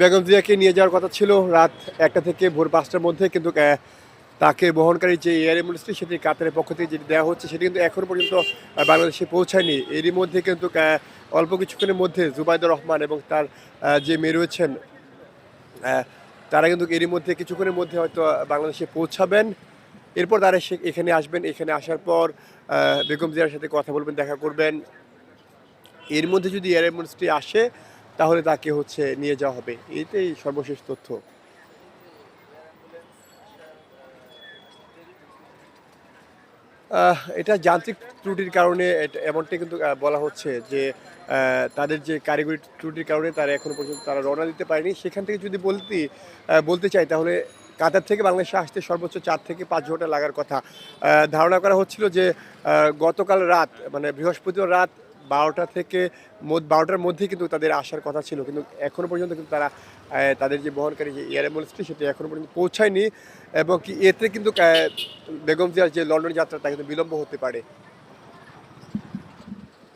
বেগম জিয়াকে নিয়ে যাওয়ার কথা ছিল রাত একটা থেকে ভোর পাঁচটার মধ্যে, কিন্তু তাকে বহনকারী যে এয়ার অ্যাম্বুলেন্সটি সেটি কাতারের পক্ষ থেকে যেটি দেওয়া হচ্ছে সেটি কিন্তু এখনও পর্যন্ত বাংলাদেশে পৌঁছায়নি। এরই মধ্যে কিন্তু অল্প কিছুক্ষণের মধ্যে জুবাইদুর রহমান এবং তার যে মেয়ে রয়েছেন তারা কিন্তু এরই মধ্যে কিছুক্ষণের মধ্যে হয়তো বাংলাদেশে পৌঁছাবেন। এরপর তারা এখানে আসবেন। এখানে আসার পর বেগম জিয়ার সাথে কথা বলবেন, দেখা করবেন। এর মধ্যে যদি এয়ার অ্যাম্বুলেন্সটি আসে তাহলে তাকে হচ্ছে নিয়ে যাওয়া হবে। এটাই সর্বশেষ তথ্য। এটা যান্ত্রিক ত্রুটির কারণে এমনটাই কিন্তু বলা হচ্ছে যে তাদের যে কারিগরি ত্রুটির কারণে তারা এখনও পর্যন্ত তারা রওনা দিতে পারেনি। সেখান থেকে যদি বলতে বলতে চাই, তাহলে কাতার থেকে বাংলাদেশে আসতে সর্বোচ্চ চার থেকে পাঁচ ঘণ্টা লাগার কথা। ধারণা করা হচ্ছিল যে গতকাল রাত মানে বৃহস্পতিবার রাত বারোটা থেকে বারোটার মধ্যে কিন্তু তাদের আসার কথা ছিল। কিন্তু এখনও পর্যন্ত কিন্তু তারা তাদের যে বহনকারী যে এয়ার অ্যাম্বুলেন্সটি সেটি এখনও পর্যন্ত পৌঁছায়নি এবং কি এতে কিন্তু বেগম জিয়ার যে লন্ডন যাত্রা, তা কিন্তু বিলম্ব হতে পারে।